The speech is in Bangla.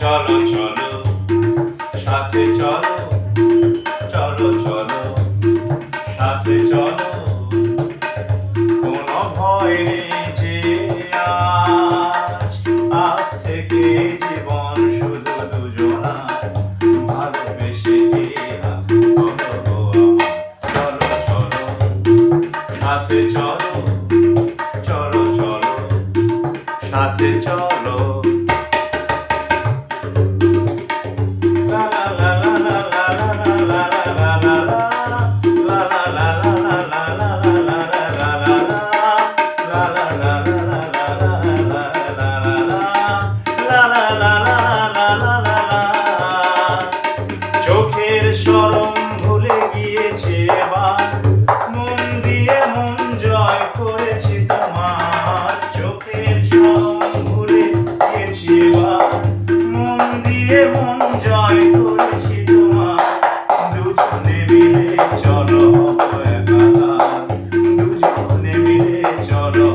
চলো চলো। সাথে চলো চলো চলো। সাথে চলো। কোনো ভয় নেই যে আজ। আজ থেকে জীবন শুধু দুজনা। ভালোবেসে চলো চলো। সাথে চলো চলো চলো। সাথে চলো। দিয়ে মন জয় করেছি তোমার। দুজনে মিলে চলো দুজনে মিলে চলো